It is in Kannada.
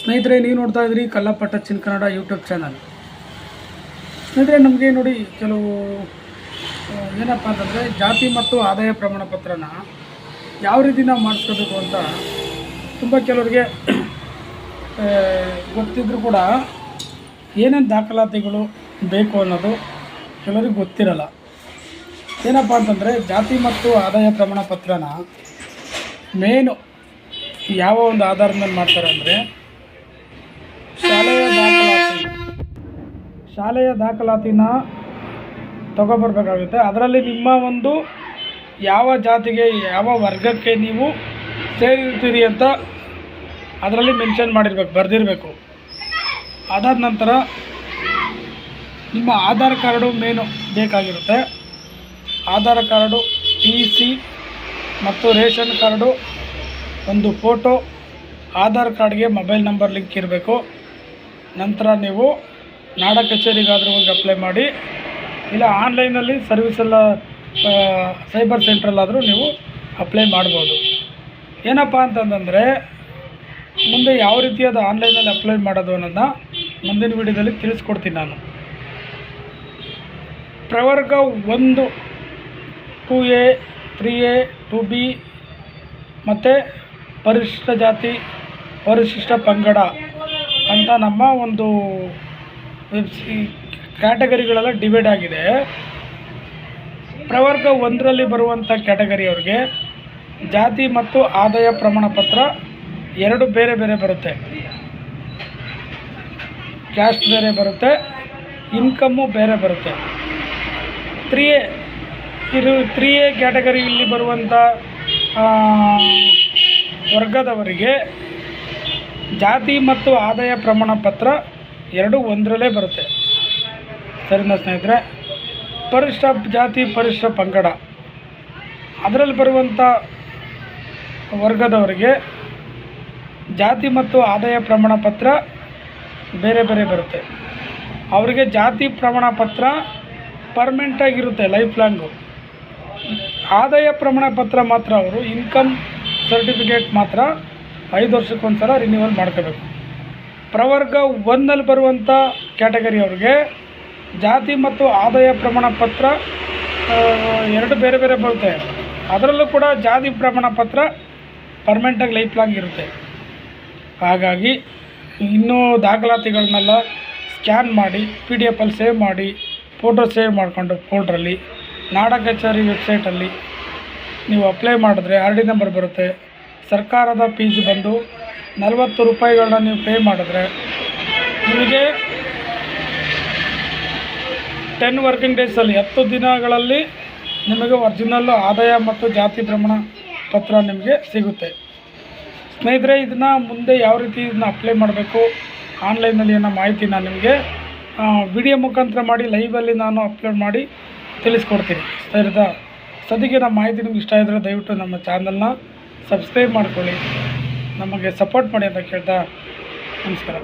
ಸ್ನೇಹಿತರೆ, ನೀವು ನೋಡ್ತಾ ಇದ್ರಿ ಕಲ್ಲಪಟ್ಟ ಚಿನ್ ಕನ್ನಡ ಯೂಟ್ಯೂಬ್ ಚಾನಲ್. ಸ್ನೇಹಿತರೆ, ನಮಗೆ ನೋಡಿ ಕೆಲವು ಏನಪ್ಪ ಅಂತಂದರೆ ಜಾತಿ ಮತ್ತು ಆದಾಯ ಪ್ರಮಾಣ ಪತ್ರನ ಯಾವ ರೀತಿ ನಾವು ಮಾಡಿಸ್ಕೋಬೇಕು ಅಂತ ತುಂಬ ಕೆಲವರಿಗೆ ಗೊತ್ತಿದ್ರೂ ಕೂಡ ಏನೇನು ದಾಖಲಾತಿಗಳು ಬೇಕು ಅನ್ನೋದು ಕೆಲವರಿಗೆ ಗೊತ್ತಿರಲ್ಲ. ಏನಪ್ಪ ಅಂತಂದರೆ ಜಾತಿ ಮತ್ತು ಆದಾಯ ಪ್ರಮಾಣ ಪತ್ರನ ಮೇನು ಯಾವ ಒಂದು ಆಧಾರದ ಮೇಲೆ ಮಾಡ್ತಾರೆ ಅಂದರೆ ಶಾಲೆಯ ದಾಖಲಾತಿ. ಶಾಲೆಯ ದಾಖಲಾತಿನ ತಗೊಬರ್ಬೇಕಾಗುತ್ತೆ. ಅದರಲ್ಲಿ ನಿಮ್ಮ ಒಂದು ಯಾವ ಜಾತಿಗೆ ಯಾವ ವರ್ಗಕ್ಕೆ ನೀವು ಸೇರಿರ್ತೀರಿ ಅಂತ ಅದರಲ್ಲಿ ಮೆನ್ಷನ್ ಮಾಡಿರ್ಬೇಕು ಬರೆದಿರಬೇಕು. ಅದಾದ ನಂತರ ನಿಮ್ಮ ಆಧಾರ್ ಕಾರ್ಡು ಮೇನು ಬೇಕಾಗಿರುತ್ತೆ. ಆಧಾರ್ ಕಾರ್ಡು ಟಿ ಸಿ ಮತ್ತು ರೇಷನ್ ಕಾರ್ಡು ಒಂದು ಫೋಟೋ ಆಧಾರ್ ಕಾರ್ಡ್ಗೆ ಮೊಬೈಲ್ ನಂಬರ್ ಲಿಂಕ್ ಇರಬೇಕು. ನಂತರ ನೀವು ನಾಡ ಕಚೇರಿಗಾದರೂ ಹೋಗಿ ಅಪ್ಲೈ ಮಾಡಿ, ಇಲ್ಲ ಆನ್ಲೈನಲ್ಲಿ ಸರ್ವಿಸೆಲ್ಲ ಸೈಬರ್ ಸೆಂಟ್ರಲ್ಲಾದರೂ ನೀವು ಅಪ್ಲೈ ಮಾಡ್ಬೋದು. ಏನಪ್ಪ ಅಂತಂದರೆ, ಮುಂದೆ ಯಾವ ರೀತಿಯಾದ ಆನ್ಲೈನಲ್ಲಿ ಅಪ್ಲೈ ಮಾಡೋದು ಅನ್ನೋದನ್ನ ಮುಂದಿನ ವಿಡಿಯೋದಲ್ಲಿ ತಿಳಿಸ್ಕೊಡ್ತೀನಿ ನಾನು. ಪ್ರವರ್ಗ ಒಂದು two A three A two B ಮತ್ತು ಪರಿಶಿಷ್ಟ ಜಾತಿ, ಪರಿಶಿಷ್ಟ ಪಂಗಡ. ಅಂತ ನಮ್ಮ ಒಂದು ಕ್ಯಾಟಗರಿಗಳೆಲ್ಲ ಡಿವೈಡ್ ಆಗಿದೆ. ಪ್ರವರ್ಗ ಒಂದರಲ್ಲಿ ಬರುವಂಥ ಕ್ಯಾಟಗರಿಯವ್ರಿಗೆ ಜಾತಿ ಮತ್ತು ಆದಾಯ ಪ್ರಮಾಣ ಪತ್ರ ಎರಡು ಬೇರೆ ಬೇರೆ ಬರುತ್ತೆ. ಕ್ಯಾಸ್ಟ್ ಬೇರೆ ಬರುತ್ತೆ ಇನ್ಕಮ್ಮು ಬೇರೆ ಬರುತ್ತೆ. ತ್ರೀ ಎ ಇದು ತ್ರೀ ಎ ಕ್ಯಾಟಗರಿಯಲ್ಲಿ ಬರುವಂಥ ವರ್ಗದವರಿಗೆ ಜಾತಿ ಮತ್ತು ಆದಾಯ ಪ್ರಮಾಣ ಪತ್ರ ಎರಡು ಒಂದರಲ್ಲೇ ಬರುತ್ತೆ. ಸರಿನಾ ಸ್ನೇಹಿತರೆ, ಪರಿಷ್ಠ ಜಾತಿ ಪರಿಷ್ಠ ಪಂಗಡ. ಅದರಲ್ಲಿ ಬರುವಂಥ ವರ್ಗದವರಿಗೆ ಜಾತಿ ಮತ್ತು ಆದಾಯ ಪ್ರಮಾಣ ಪತ್ರ ಬೇರೆ ಬೇರೆ ಬರುತ್ತೆ. ಅವರಿಗೆ ಜಾತಿ ಪ್ರಮಾಣ ಪತ್ರ ಪರ್ಮನೆಂಟಾಗಿರುತ್ತೆ ಲೈಫ್ ಲಾಂಗು ಆದಾಯ ಪ್ರಮಾಣ ಪತ್ರ ಮಾತ್ರ ಅವರು ಇನ್ಕಮ್ ಸರ್ಟಿಫಿಕೇಟ್ ಮಾತ್ರ ಐದು ವರ್ಷಕ್ಕೊಂದ್ಸಲ ರಿನ್ಯೂವಲ್ ಮಾಡ್ಕೋಬೇಕು. ಪ್ರವರ್ಗ ಒಂದಲ್ಲಿ ಬರುವಂಥ ಕ್ಯಾಟಗರಿ ಅವ್ರಿಗೆ ಜಾತಿ ಮತ್ತು ಆದಾಯ ಪ್ರಮಾಣ ಪತ್ರ ಎರಡು ಬೇರೆ ಬೇರೆ ಬರುತ್ತೆ. ಅದರಲ್ಲೂ ಕೂಡ ಜಾತಿ ಪ್ರಮಾಣ ಪತ್ರ ಪರ್ಮನೆಂಟಾಗಿ ಲೈಫ್ ಲಾಂಗ್ ಇರುತ್ತೆ. ಹಾಗಾಗಿ ಇನ್ನೂ ದಾಖಲಾತಿಗಳನ್ನೆಲ್ಲ ಸ್ಕ್ಯಾನ್ ಮಾಡಿ ಪಿ ಡಿ ಎಫಲ್ಲಿ ಸೇವ್ ಮಾಡಿ ಫೋಟೋ ಸೇವ್ ಮಾಡಿಕೊಂಡು ಫೋಲ್ಡ್ರಲ್ಲಿ ನಾಡ ಕಚೇರಿ ವೆಬ್ಸೈಟಲ್ಲಿ ನೀವು ಅಪ್ಲೈ ಮಾಡಿದ್ರೆ ಆರ್ ಡಿ ನಂಬರ್ ಬರುತ್ತೆ. ಸರ್ಕಾರದ ಫೀಸ್ ಬಂದು ನಲವತ್ತು ರೂಪಾಯಿಗಳನ್ನ ನೀವು ಪೇ ಮಾಡಿದ್ರೆ ನಿಮಗೆ ಟೆನ್ ವರ್ಕಿಂಗ್ ಡೇಸಲ್ಲಿ ಹತ್ತು ದಿನಗಳಲ್ಲಿ ನಿಮಗೆ ಒರಿಜಿನಲ್ಲು ಆದಾಯ ಮತ್ತು ಜಾತಿ ಪ್ರಮಾಣ ಪತ್ರ ನಿಮಗೆ ಸಿಗುತ್ತೆ. ಸ್ನೇಹಿತರೆ, ಇದನ್ನು ಮುಂದೆ ಯಾವ ರೀತಿ ಇದನ್ನ ಅಪ್ಲೈ ಮಾಡಬೇಕು ಆನ್ಲೈನಲ್ಲಿ ಅನ್ನೋ ನಾನು ನಿಮಗೆ ವಿಡಿಯೋ ಮುಖಾಂತರ ಮಾಡಿ ಲೈವಲ್ಲಿ ನಾನು ಅಪ್ಲೋಡ್ ಮಾಡಿ ತಿಳಿಸ್ಕೊಡ್ತೀನಿ. ಸ್ನೇಹಿತ ಸದ್ಯಕ್ಕೆ ನಮ್ಮ ಮಾಹಿತಿ ನಿಮ್ಗೆ ಇಷ್ಟ ಇದ್ದರೆ ದಯವಿಟ್ಟು ನಮ್ಮ ಚಾನಲ್ನ ಸಬ್ಸ್ಕ್ರೈಬ್ ಮಾಡ್ಕೊಳ್ಳಿ. ನಮಗೆ ಸಪೋರ್ಟ್ ಮಾಡಿ ಅಂತ ಕೇಳ್ತಾ ನಮಸ್ಕಾರ.